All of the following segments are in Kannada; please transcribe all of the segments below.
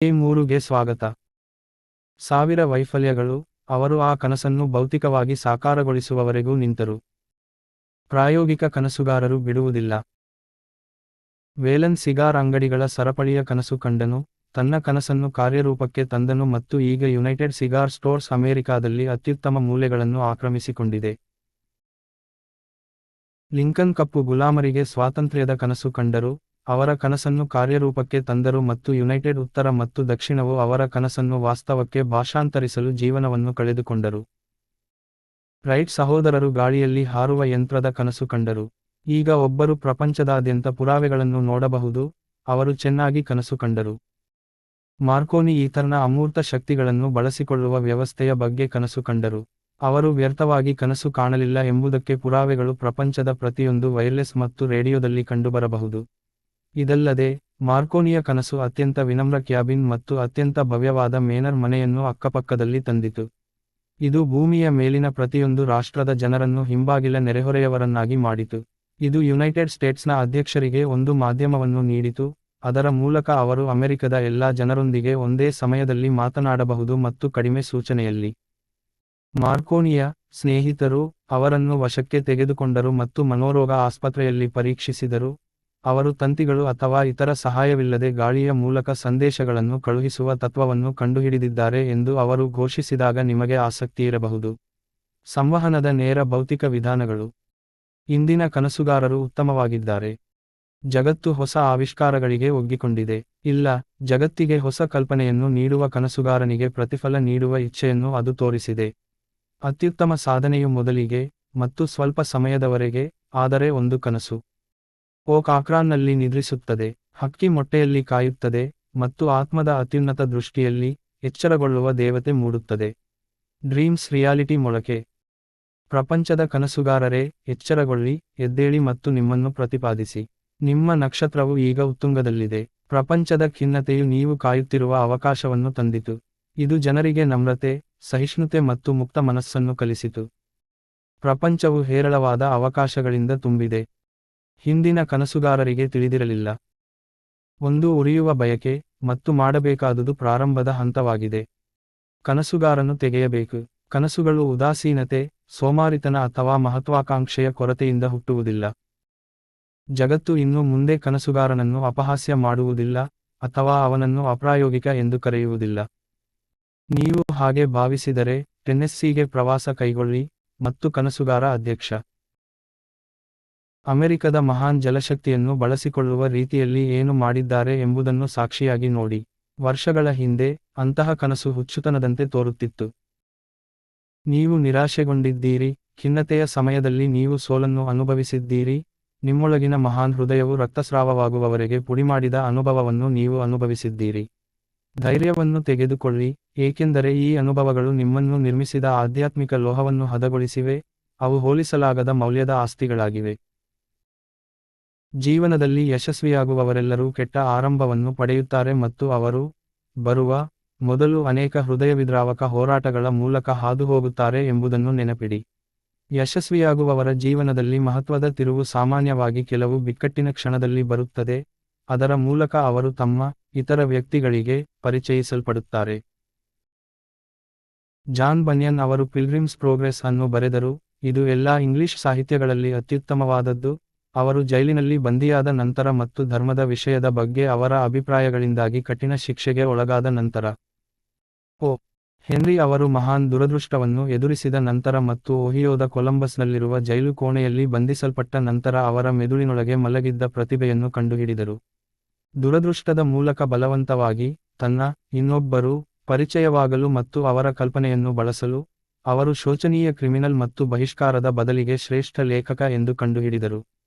ಎ ಮೂರುಗೆ ಸ್ವಾಗತ. ಸಾವಿರ ವೈಫಲ್ಯಗಳು, ಅವರು ಆ ಕನಸನ್ನು ಭೌತಿಕವಾಗಿ ಸಾಕಾರಗೊಳಿಸುವವರೆಗೂ ನಿಂತರು. ಪ್ರಾಯೋಗಿಕ ಕನಸುಗಾರರು ಬಿಡುವುದಿಲ್ಲ. ವೇಲನ್ ಸಿಗಾರ್ ಅಂಗಡಿಗಳ ಸರಪಳಿಯ ಕನಸು ಕಂಡನು, ತನ್ನ ಕನಸನ್ನು ಕಾರ್ಯರೂಪಕ್ಕೆ ತಂದನು ಮತ್ತು ಈಗ ಯುನೈಟೆಡ್ ಸಿಗಾರ್ ಸ್ಟೋರ್ಸ್ ಅಮೆರಿಕಾದಲ್ಲಿ ಅತ್ಯುತ್ತಮ ಮೂಲೆಗಳನ್ನು ಆಕ್ರಮಿಸಿಕೊಂಡಿದೆ. ಲಿಂಕನ್ ಕಪ್ಪು ಗುಲಾಮರಿಗೆ ಸ್ವಾತಂತ್ರ್ಯದ ಕನಸು ಕಂಡರು ಅವರ ಕನಸನ್ನು ಕಾರ್ಯರೂಪಕ್ಕೆ ತಂದರು ಮತ್ತು ಯುನೈಟೆಡ್ ಉತ್ತರ ಮತ್ತು ದಕ್ಷಿಣವು ಅವರ ಕನಸನ್ನು ವಾಸ್ತವಕ್ಕೆ ಭಾಷಾಂತರಿಸಲು ಜೀವನವನ್ನು ಕಳೆದುಕೊಂಡರು. ರೈಟ್ ಸಹೋದರರು ಗಾಳಿಯಲ್ಲಿ ಹಾರುವ ಯಂತ್ರದ ಕನಸು ಕಂಡರು. ಈಗ ಒಬ್ಬರು ಪ್ರಪಂಚದಾದ್ಯಂತ ಪುರಾವೆಗಳನ್ನು ನೋಡಬಹುದು, ಅವರು ಚೆನ್ನಾಗಿ ಕನಸು ಕಂಡರು. ಮಾರ್ಕೋನಿ ಈತರ್ನ ಅಮೂರ್ತ ಶಕ್ತಿಗಳನ್ನು ಬಳಸಿಕೊಳ್ಳುವ ವ್ಯವಸ್ಥೆಯ ಬಗ್ಗೆ ಕನಸು ಕಂಡರು. ಅವರು ವ್ಯರ್ಥವಾಗಿ ಕನಸು ಕಾಣಲಿಲ್ಲ ಎಂಬುದಕ್ಕೆ ಪುರಾವೆಗಳು ಪ್ರಪಂಚದ ಪ್ರತಿಯೊಂದು ವೈರ್ಲೆಸ್ ಮತ್ತು ರೇಡಿಯೋದಲ್ಲಿ ಕಂಡುಬರಬಹುದು. ಇದಲ್ಲದೆ, ಮಾರ್ಕೋನಿಯ ಕನಸು ಅತ್ಯಂತ ವಿನಮ್ರ ಕ್ಯಾಬಿನ್ ಮತ್ತು ಅತ್ಯಂತ ಭವ್ಯವಾದ ಮೇನರ್ ಮನೆಯನ್ನು ಅಕ್ಕಪಕ್ಕದಲ್ಲಿ ತಂದಿತು. ಇದು ಭೂಮಿಯ ಮೇಲಿನ ಪ್ರತಿಯೊಂದು ರಾಷ್ಟ್ರದ ಜನರನ್ನು ಹಿಂಬಾಗಿಲ ನೆರೆಹೊರೆಯವರನ್ನಾಗಿ ಮಾಡಿತು. ಇದು ಯುನೈಟೆಡ್ ಸ್ಟೇಟ್ಸ್ನ ಅಧ್ಯಕ್ಷರಿಗೆ ಒಂದು ಮಾಧ್ಯಮವನ್ನು ನೀಡಿತು, ಅದರ ಮೂಲಕ ಅವರು ಅಮೆರಿಕದ ಎಲ್ಲಾ ಜನರೊಂದಿಗೆ ಒಂದೇ ಸಮಯದಲ್ಲಿ ಮಾತನಾಡಬಹುದು ಮತ್ತು ಕಡಿಮೆ ಸೂಚನೆಯಲ್ಲಿ. ಮಾರ್ಕೋನಿಯ ಸ್ನೇಹಿತರು ಅವರನ್ನು ವಶಕ್ಕೆ ತೆಗೆದುಕೊಂಡರು ಮತ್ತು ಮನೋರೋಗ ಆಸ್ಪತ್ರೆಯಲ್ಲಿ ಪರೀಕ್ಷಿಸಿದರು ಅವರು ತಂತಿಗಳು ಅಥವಾ ಇತರ ಸಹಾಯವಿಲ್ಲದೆ ಗಾಳಿಯ ಮೂಲಕ ಸಂದೇಶಗಳನ್ನು ಕಳುಹಿಸುವ ತತ್ವವನ್ನು ಕಂಡುಹಿಡಿದಿದ್ದಾರೆ ಎಂದು ಅವರು ಘೋಷಿಸಿದಾಗ ನಿಮಗೆ ಆಸಕ್ತಿಯಿರಬಹುದು ಸಂವಹನದ ನೇರ ಭೌತಿಕ ವಿಧಾನಗಳು. ಇಂದಿನ ಕನಸುಗಾರರು ಉತ್ತಮವಾಗಿದ್ದಾರೆ. ಜಗತ್ತು ಹೊಸ ಆವಿಷ್ಕಾರಗಳಿಗೆ ಒಗ್ಗಿಕೊಂಡಿದೆ. ಇಲ್ಲ, ಜಗತ್ತಿಗೆ ಹೊಸ ಕಲ್ಪನೆಯನ್ನು ನೀಡುವ ಕನಸುಗಾರನಿಗೆ ಪ್ರತಿಫಲ ನೀಡುವ ಇಚ್ಛೆಯನ್ನು ಅದು ತೋರಿಸಿದೆ. ಅತ್ಯುತ್ತಮ ಸಾಧನೆಯು ಮೊದಲಿಗೆ ಮತ್ತು ಸ್ವಲ್ಪ ಸಮಯದವರೆಗೆ, ಆದರೆ ಒಂದು ಕನಸು. ಓಕ್ ಆಕ್ರಾನ್ನಲ್ಲಿ ನಿದ್ರಿಸುತ್ತದೆ, ಹಕ್ಕಿ ಮೊಟ್ಟೆಯಲ್ಲಿ ಕಾಯುತ್ತದೆ ಮತ್ತು ಆತ್ಮದ ಅತ್ಯುನ್ನತ ದೃಷ್ಟಿಯಲ್ಲಿ ಎಚ್ಚರಗೊಳ್ಳುವ ದೇವತೆ ಮೂಡುತ್ತದೆ. ಡ್ರೀಮ್ಸ್ ರಿಯಾಲಿಟಿ ಮೊಳಕೆ. ಪ್ರಪಂಚದ ಕನಸುಗಾರರೇ, ಎಚ್ಚರಗೊಳ್ಳಿ, ಎದ್ದೇಳಿ ಮತ್ತು ನಿಮ್ಮನ್ನು ಪ್ರತಿಪಾದಿಸಿ. ನಿಮ್ಮ ನಕ್ಷತ್ರವು ಈಗ ಉತ್ತುಂಗದಲ್ಲಿದೆ. ಪ್ರಪಂಚದ ಖಿನ್ನತೆಯು ನೀವು ಕಾಯುತ್ತಿರುವ ಅವಕಾಶವನ್ನು ತಂದಿತು. ಇದು ಜನರಿಗೆ ನಮ್ರತೆ, ಸಹಿಷ್ಣುತೆ ಮತ್ತು ಮುಕ್ತ ಮನಸ್ಸನ್ನು ಕಲಿಸಿತು. ಪ್ರಪಂಚವು ಹೇರಳವಾದ ಅವಕಾಶಗಳಿಂದ ತುಂಬಿದೆ. ಹಿಂದಿನ ಕನಸುಗಾರರಿಗೆ ತಿಳಿದಿರಲಿಲ್ಲ. ಒಂದು ಉರಿಯುವ ಬಯಕೆ ಮತ್ತು ಮಾಡಬೇಕಾದುದು ಪ್ರಾರಂಭದ ಹಂತವಾಗಿದೆ. ಕನಸುಗಾರನು ತೆಗೆಯಬೇಕು. ಕನಸುಗಳು ಉದಾಸೀನತೆ, ಸೋಮಾರಿತನ ಅಥವಾ ಮಹತ್ವಾಕಾಂಕ್ಷೆಯ ಕೊರತೆಯಿಂದ ಹುಟ್ಟುವುದಿಲ್ಲ. ಜಗತ್ತು ಇನ್ನು ಮುಂದೆ ಕನಸುಗಾರನನ್ನು ಅಪಹಾಸ್ಯ ಮಾಡುವುದಿಲ್ಲ ಅಥವಾ ಅವನನ್ನು ಅಪ್ರಾಯೋಗಿಕ ಎಂದು ಕರೆಯುವುದಿಲ್ಲ. ನೀವು ಹಾಗೆ ಭಾವಿಸಿದರೆ ಟೆನ್ನೆಸ್ಸಿಗೆ ಪ್ರವಾಸ ಕೈಗೊಳ್ಳಿ ಮತ್ತು ಕನಸುಗಾರ ಅಧ್ಯಕ್ಷ. ಅಮೆರಿಕದ ಮಹಾನ್ ಜಲಶಕ್ತಿಯನ್ನು ಬಳಸಿಕೊಳ್ಳುವ ರೀತಿಯಲ್ಲಿ ಏನು ಮಾಡಿದ್ದಾರೆ ಎಂಬುದನ್ನು ಸಾಕ್ಷಿಯಾಗಿ ನೋಡಿ. ವರ್ಷಗಳ ಹಿಂದೆ ಅಂತಹ ಕನಸು ಹುಚ್ಚುತನದಂತೆ ತೋರುತ್ತಿತ್ತು. ನೀವು ನಿರಾಶೆಗೊಂಡಿದ್ದೀರಿ, ಖಿನ್ನತೆಯ ಸಮಯದಲ್ಲಿ ನೀವು ಸೋಲನ್ನು ಅನುಭವಿಸಿದ್ದೀರಿ, ನಿಮ್ಮೊಳಗಿನ ಮಹಾನ್ ಹೃದಯವು ರಕ್ತಸ್ರಾವವಾಗುವವರೆಗೆ ಪುಡಿಮಾಡಿದ ಅನುಭವವನ್ನು ನೀವು ಅನುಭವಿಸಿದ್ದೀರಿ. ಧೈರ್ಯವನ್ನು ತೆಗೆದುಕೊಳ್ಳಿ, ಏಕೆಂದರೆ ಈ ಅನುಭವಗಳು ನಿಮ್ಮನ್ನು ನಿರ್ಮಿಸಿದ ಆಧ್ಯಾತ್ಮಿಕ ಲೋಹವನ್ನು ಹದಗೊಳಿಸಿವೆ, ಅವು ಹೋಲಿಸಲಾಗದ ಮೌಲ್ಯದ ಆಸ್ತಿಗಳಾಗಿವೆ. ಜೀವನದಲ್ಲಿ ಯಶಸ್ವಿಯಾಗುವವರೆಲ್ಲರೂ ಕೆಟ್ಟ ಆರಂಭವನ್ನು ಪಡೆಯುತ್ತಾರೆ ಮತ್ತು ಅವರು ಬರುವ ಮೊದಲು ಅನೇಕ ಹೃದಯವಿದ್ರಾವಕ ಹೋರಾಟಗಳ ಮೂಲಕ ಹಾದುಹೋಗುತ್ತಾರೆ ಎಂಬುದನ್ನು ನೆನಪಿಡಿ. ಯಶಸ್ವಿಯಾಗುವವರ ಜೀವನದಲ್ಲಿ ಮಹತ್ವದ ತಿರುವು ಸಾಮಾನ್ಯವಾಗಿ ಕೆಲವು ಬಿಕ್ಕಟ್ಟಿನ ಕ್ಷಣದಲ್ಲಿ ಬರುತ್ತದೆ, ಅದರ ಮೂಲಕ ಅವರು ತಮ್ಮ ಇತರ ವ್ಯಕ್ತಿಗಳಿಗೆ ಪರಿಚಯಿಸಲ್ಪಡುತ್ತಾರೆ. ಜಾನ್ ಬನ್ಯನ್ ಅವರು ಪಿಲ್ಗ್ರಿಮ್ಸ್ ಪ್ರೋಗ್ರೆಸ್ ಅನ್ನು ಬರೆದರು, ಇದು ಎಲ್ಲಾ ಇಂಗ್ಲಿಷ್ ಸಾಹಿತ್ಯಗಳಲ್ಲಿ ಅತ್ಯುತ್ತಮವಾದದ್ದು. ಅವರು ಜೈಲಿನಲ್ಲಿ ಬಂದಿಯಾದ ನಂತರ ಮತ್ತು ಧರ್ಮದ ವಿಷಯದ ಬಗ್ಗೆ ಅವರ ಅಭಿಪ್ರಾಯಗಳಿಂದಾಗಿ ಕಠಿಣ ಶಿಕ್ಷೆಗೆ ಒಳಗಾದ ನಂತರ. ಓ. ಹೆನ್ರಿ ಅವರು ಮಹಾನ್ ದುರದೃಷ್ಟವನ್ನು ಎದುರಿಸಿದ ನಂತರ ಮತ್ತು ಓಹಿಯೋದ ಕೊಲಂಬಸ್ನಲ್ಲಿರುವ ಜೈಲು ಕೋಣೆಯಲ್ಲಿ ಬಂಧಿಸಲ್ಪಟ್ಟ ನಂತರ ಅವರ ಮೆದುಳಿನೊಳಗೆ ಮಲಗಿದ್ದ ಪ್ರತಿಭೆಯನ್ನು ಕಂಡುಹಿಡಿದರು. ದುರದೃಷ್ಟದ ಮೂಲಕ ಬಲವಂತವಾಗಿ, ತನ್ನ, ಇನ್ನೊಬ್ಬರು, ಪರಿಚಯವಾಗಲು ಮತ್ತು ಅವರ ಕಲ್ಪನೆಯನ್ನು ಬಳಸಲು, ಅವರು ಶೋಚನೀಯ ಕ್ರಿಮಿನಲ್ ಮತ್ತು ಬಹಿಷ್ಕಾರದ ಬದಲಿಗೆ ಶ್ರೇಷ್ಠ ಲೇಖಕ ಎಂದು ಕಂಡುಹಿಡಿದರು.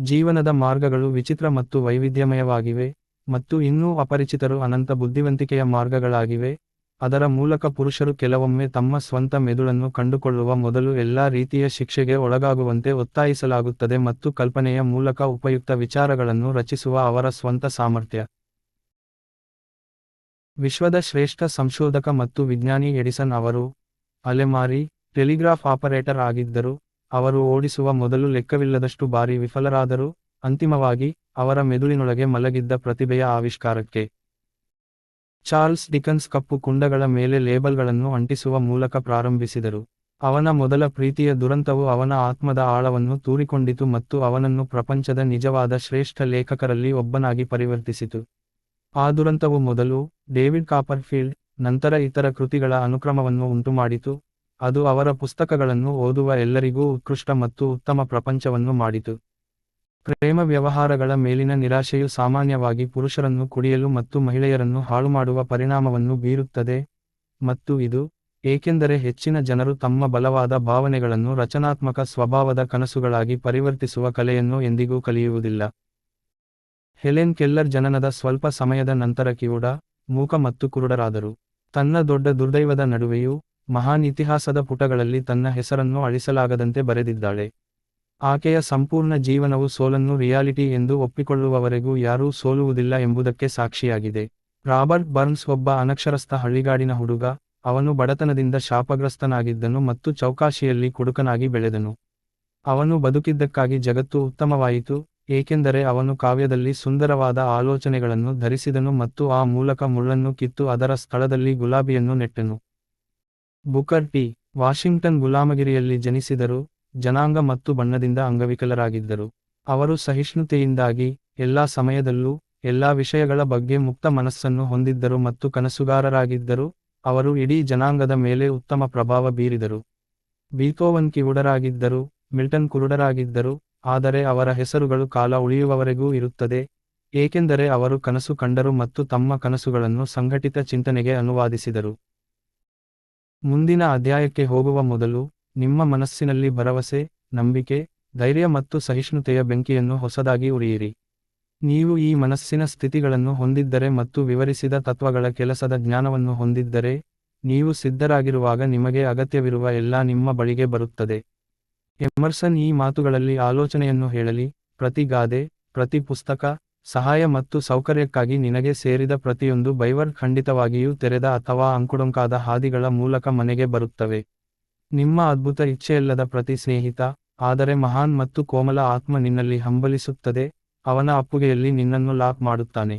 ಜೀವನದ ಮಾರ್ಗಗಳು ವಿಚಿತ್ರ ಮತ್ತು ವೈವಿಧ್ಯಮಯವಾಗಿವೆ ಮತ್ತು ಇನ್ನೂ ಅಪರಿಚಿತರು ಅನಂತ ಬುದ್ಧಿವಂತಿಕೆಯ ಮಾರ್ಗಗಳಾಗಿವೆ. ಅದರ ಮೂಲಕ ಪುರುಷರು ಕೆಲವೊಮ್ಮೆ ತಮ್ಮ ಸ್ವಂತ ಮೆದುಳನ್ನು ಕಂಡುಕೊಳ್ಳುವ ಮೊದಲು ಎಲ್ಲಾ ರೀತಿಯ ಶಿಕ್ಷೆಗೆ ಒಳಗಾಗುವಂತೆ ಒತ್ತಾಯಿಸಲಾಗುತ್ತದೆ ಮತ್ತು ಕಲ್ಪನೆಯ ಮೂಲಕ ಉಪಯುಕ್ತ ವಿಚಾರಗಳನ್ನು ರಚಿಸುವ ಅವರ ಸ್ವಂತ ಸಾಮರ್ಥ್ಯ. ವಿಶ್ವದ ಶ್ರೇಷ್ಠ ಸಂಶೋಧಕ ಮತ್ತು ವಿಜ್ಞಾನಿ ಎಡಿಸನ್ ಅವರು ಅಲೆಮಾರಿ ಟೆಲಿಗ್ರಾಫ್ ಆಪರೇಟರ್ ಆಗಿದ್ದರು. ಅವರು ಓಡಿಸುವ ಮೊದಲು ಲೆಕ್ಕವಿಲ್ಲದಷ್ಟು ಬಾರಿ ವಿಫಲರಾದರು. ಅಂತಿಮವಾಗಿ, ಅವರ ಮೆದುಳಿನೊಳಗೆ ಮಲಗಿದ್ದ ಪ್ರತಿಭೆಯ ಆವಿಷ್ಕಾರಕ್ಕೆ ಚಾರ್ಲ್ಸ್ ಡಿಕನ್ಸ್ ಕಪ್ಪು ಕುಂಡಗಳ ಮೇಲೆ ಲೇಬಲ್ಗಳನ್ನು ಅಂಟಿಸುವ ಮೂಲಕ ಪ್ರಾರಂಭಿಸಿದರು. ಅವನ ಮೊದಲ ಪ್ರೀತಿಯ ದುರಂತವು ಅವನ ಆತ್ಮದ ಆಳವನ್ನು ತೂರಿಕೊಂಡಿತು ಮತ್ತು ಅವನನ್ನು ಪ್ರಪಂಚದ ನಿಜವಾದ ಶ್ರೇಷ್ಠ ಲೇಖಕರಲ್ಲಿ ಒಬ್ಬನಾಗಿ ಪರಿವರ್ತಿಸಿತು. ಆ ದುರಂತವು ಮೊದಲು ಡೇವಿಡ್ ಕಾಪರ್ಫೀಲ್ಡ್, ನಂತರ ಇತರ ಕೃತಿಗಳ ಅನುಕ್ರಮವನ್ನು ಉಂಟುಮಾಡಿತು. ಅದು ಅವರ ಪುಸ್ತಕಗಳನ್ನು ಓದುವ ಎಲ್ಲರಿಗೂ ಉತ್ಕೃಷ್ಟ ಮತ್ತು ಉತ್ತಮ ಪ್ರಪಂಚವನ್ನು ಮಾಡಿತು. ಪ್ರೇಮ ವ್ಯವಹಾರಗಳ ಮೇಲಿನ ನಿರಾಶೆಯು ಸಾಮಾನ್ಯವಾಗಿ ಪುರುಷರನ್ನು ಕುಡಿಯಲು ಮತ್ತು ಮಹಿಳೆಯರನ್ನು ಹಾಳುಮಾಡುವ ಪರಿಣಾಮವನ್ನು ಬೀರುತ್ತದೆ ಮತ್ತು ಇದು ಏಕೆಂದರೆ ಹೆಚ್ಚಿನ ಜನರು ತಮ್ಮ ಬಲವಾದ ಭಾವನೆಗಳನ್ನು ರಚನಾತ್ಮಕ ಸ್ವಭಾವದ ಕನಸುಗಳಾಗಿ ಪರಿವರ್ತಿಸುವ ಕಲೆಯನ್ನು ಎಂದಿಗೂ ಕಲಿಯುವುದಿಲ್ಲ. ಹೆಲೆನ್ ಕೆಲ್ಲರ್ ಜನನದ ಸ್ವಲ್ಪ ಸಮಯದ ನಂತರ ಕಿವುಡ, ಮೂಕ ಮತ್ತು ಕುರುಡರಾದರು. ತನ್ನ ದೊಡ್ಡ ದುರ್ದೈವದ ನಡುವೆಯೂ ಮಹಾನ್ ಇತಿಹಾಸದ ಪುಟಗಳಲ್ಲಿ ತನ್ನ ಹೆಸರನ್ನು ಅಳಿಸಲಾಗದಂತೆ ಬರೆದಿದ್ದಾಳೆ. ಆಕೆಯ ಸಂಪೂರ್ಣ ಜೀವನವು ಸೋಲನ್ನು ರಿಯಾಲಿಟಿ ಎಂದು ಒಪ್ಪಿಕೊಳ್ಳುವವರೆಗೂ ಯಾರೂ ಸೋಲುವುದಿಲ್ಲ ಎಂಬುದಕ್ಕೆ ಸಾಕ್ಷಿಯಾಗಿದೆ. ರಾಬರ್ಟ್ ಬರ್ನ್ಸ್ ಒಬ್ಬ ಅನಕ್ಷರಸ್ಥ ಹಳ್ಳಿಗಾಡಿನ ಹುಡುಗ, ಅವನು ಬಡತನದಿಂದ ಶಾಪಗ್ರಸ್ತನಾಗಿದ್ದನು ಮತ್ತು ಚೌಕಾಶಿಯಲ್ಲಿ ಕುಡುಕನಾಗಿ ಬೆಳೆದನು. ಅವನು ಬದುಕಿದ್ದಕ್ಕಾಗಿ ಜಗತ್ತು ಉತ್ತಮವಾಯಿತು, ಏಕೆಂದರೆ ಅವನು ಕಾವ್ಯದಲ್ಲಿ ಸುಂದರವಾದ ಆಲೋಚನೆಗಳನ್ನು ಧರಿಸಿದನು ಮತ್ತು ಆ ಮೂಲಕ ಮುಳ್ಳನ್ನು ಕಿತ್ತು ಅದರ ಸ್ಥಳದಲ್ಲಿ ಗುಲಾಬಿಯನ್ನು ನೆಟ್ಟನು. Booker P. ವಾಷಿಂಗ್ಟನ್ ಗುಲಾಮಗಿರಿಯಲ್ಲಿ ಜನಿಸಿದರು, ಜನಾಂಗ ಮತ್ತು ಬಣ್ಣದಿಂದ ಅಂಗವಿಕಲರಾಗಿದ್ದರು. ಅವರು ಸಹಿಷ್ಣುತೆಯಿಂದಾಗಿ ಎಲ್ಲಾ ಸಮಯದಲ್ಲೂ ಎಲ್ಲಾ ವಿಷಯಗಳ ಬಗ್ಗೆ ಮುಕ್ತ ಮನಸ್ಸನ್ನು ಹೊಂದಿದ್ದರು ಮತ್ತು ಕನಸುಗಾರರಾಗಿದ್ದರು. ಅವರು ಇಡೀ ಜನಾಂಗದ ಮೇಲೆ ಉತ್ತಮ ಪ್ರಭಾವ ಬೀರಿದರು. ಬೀತೋವನ್ ಕಿವುಡರಾಗಿದ್ದರು, ಮಿಲ್ಟನ್ ಕುರುಡರಾಗಿದ್ದರು, ಆದರೆ ಅವರ ಹೆಸರುಗಳು ಕಾಲ ಉಳಿಯುವವರೆಗೂ ಇರುತ್ತದೆ, ಏಕೆಂದರೆ ಅವರು ಕನಸು ಕಂಡರು ಮತ್ತು ತಮ್ಮ ಕನಸುಗಳನ್ನು ಸಂಘಟಿತ ಚಿಂತನೆಗೆ ಅನುವಾದಿಸಿದರು. ಮುಂದಿನ ಅಧ್ಯಾಯಕ್ಕೆ ಹೋಗುವ ಮೊದಲು, ನಿಮ್ಮ ಮನಸ್ಸಿನಲ್ಲಿ ಭರವಸೆ, ನಂಬಿಕೆ, ಧೈರ್ಯ ಮತ್ತು ಸಹಿಷ್ಣುತೆಯ ಬೆಂಕಿಯನ್ನು ಹೊಸದಾಗಿ ಉರಿಯಿರಿ. ನೀವು ಈ ಮನಸ್ಸಿನ ಸ್ಥಿತಿಗಳನ್ನು ಹೊಂದಿದ್ದರೆ ಮತ್ತು ವಿವರಿಸಿದ ತತ್ವಗಳ ಕೆಲಸದ ಜ್ಞಾನವನ್ನು ಹೊಂದಿದ್ದರೆ, ನೀವು ಸಿದ್ಧರಾಗಿರುವಾಗ ನಿಮಗೆ ಅಗತ್ಯವಿರುವ ಎಲ್ಲ ನಿಮ್ಮ ಬಳಿಗೆ ಬರುತ್ತದೆ. ಎಮರ್ಸನ್ ಈ ಮಾತುಗಳಲ್ಲಿ ಆಲೋಚನೆಯನ್ನು ಹೇಳಲಿ, ಪ್ರತಿ ಗಾದೆ, ಪ್ರತಿ ಪುಸ್ತಕ ಸಹಾಯ ಮತ್ತು ಸೌಕರ್ಯಕ್ಕಾಗಿ ನಿನಗೆ ಸೇರಿದ ಪ್ರತಿಯೊಂದು ಬೈವರ್ ಖಂಡಿತವಾಗಿಯೂ ತೆರೆದ ಅಥವಾ ಅಂಕುಡೊಂಕಾದ ಹಾದಿಗಳ ಮೂಲಕ ಮನೆಗೆ ಬರುತ್ತವೆ. ನಿಮ್ಮ ಅದ್ಭುತ ಇಚ್ಛೆಯಲ್ಲದ ಪ್ರತಿ ಸ್ನೇಹಿತ, ಆದರೆ ಮಹಾನ್ ಮತ್ತು ಕೋಮಲ ಆತ್ಮ ನಿನ್ನಲ್ಲಿ ಹಂಬಲಿಸುತ್ತದೆ, ಅವನ ಅಪ್ಪುಗೆಯಲ್ಲಿ ನಿನ್ನನ್ನು ಲಾಕ್ ಮಾಡುತ್ತಾನೆ.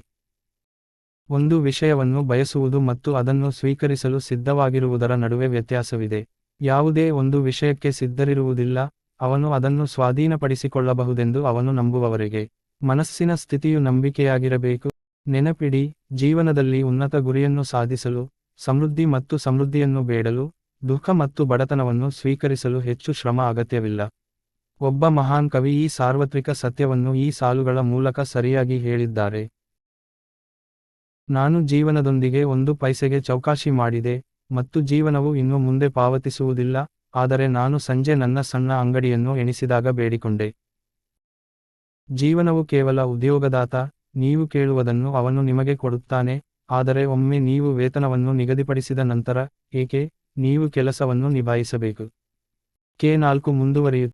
ಒಂದು ವಿಷಯವನ್ನು ಬಯಸುವುದು ಮತ್ತು ಅದನ್ನು ಸ್ವೀಕರಿಸಲು ಸಿದ್ಧವಾಗಿರುವುದರ ನಡುವೆ ವ್ಯತ್ಯಾಸವಿದೆ. ಯಾವುದೇ ಒಂದು ವಿಷಯಕ್ಕೆ ಸಿದ್ಧರಿರುವುದಿಲ್ಲ, ಅವನು ಅದನ್ನು ಸ್ವಾಧೀನಪಡಿಸಿಕೊಳ್ಳಬಹುದೆಂದು ಅವನು ನಂಬುವವರೆಗೆ. ಮನಸ್ಸಿನ ಸ್ಥಿತಿಯು ನಂಬಿಕೆಯಾಗಿರಬೇಕು. ನೆನಪಿಡಿ, ಜೀವನದಲ್ಲಿ ಉನ್ನತ ಗುರಿಯನ್ನು ಸಾಧಿಸಲು, ಸಮೃದ್ಧಿ ಮತ್ತು ಸಮೃದ್ಧಿಯನ್ನು ಬೇಡಲು, ದುಃಖ ಮತ್ತು ಬಡತನವನ್ನು ಸ್ವೀಕರಿಸಲು ಹೆಚ್ಚು ಶ್ರಮ ಅಗತ್ಯವಿಲ್ಲ. ಒಬ್ಬ ಮಹಾನ್ ಕವಿ ಈ ಸಾರ್ವತ್ರಿಕ ಸತ್ಯವನ್ನು ಈ ಸಾಲುಗಳ ಮೂಲಕ ಸರಿಯಾಗಿ ಹೇಳಿದ್ದಾರೆ. ನಾನು ಜೀವನದೊಂದಿಗೆ ಒಂದು ಪೈಸೆಗೆ ಚೌಕಾಶಿ ಮಾಡಿದೆ ಮತ್ತು ಜೀವನವು ಇನ್ನು ಮುಂದೆ ಪಾವತಿಸುವುದಿಲ್ಲ, ಆದರೆ ನಾನು ಸಂಜೆ ನನ್ನ ಸಣ್ಣ ಅಂಗಡಿಯನ್ನು ಎಣಿಸಿದಾಗ ಬೇಡಿಕೊಂಡೆ. ಜೀವನವು ಕೇವಲ ಉದ್ಯೋಗದಾತ, ನೀವು ಕೇಳುವುದನ್ನು ಅವನು ನಿಮಗೆ ಕೊಡುತ್ತಾನೆ, ಆದರೆ ಒಮ್ಮೆ ನೀವು ವೇತನವನ್ನು ನಿಗದಿಪಡಿಸಿದ ನಂತರ, ಏಕೆ, ನೀವು ಕೆಲಸವನ್ನು ನಿಭಾಯಿಸಬೇಕು. ಕೆ ನಾಲ್ಕು ಮುಂದುವರಿಯುತ್ತದೆ.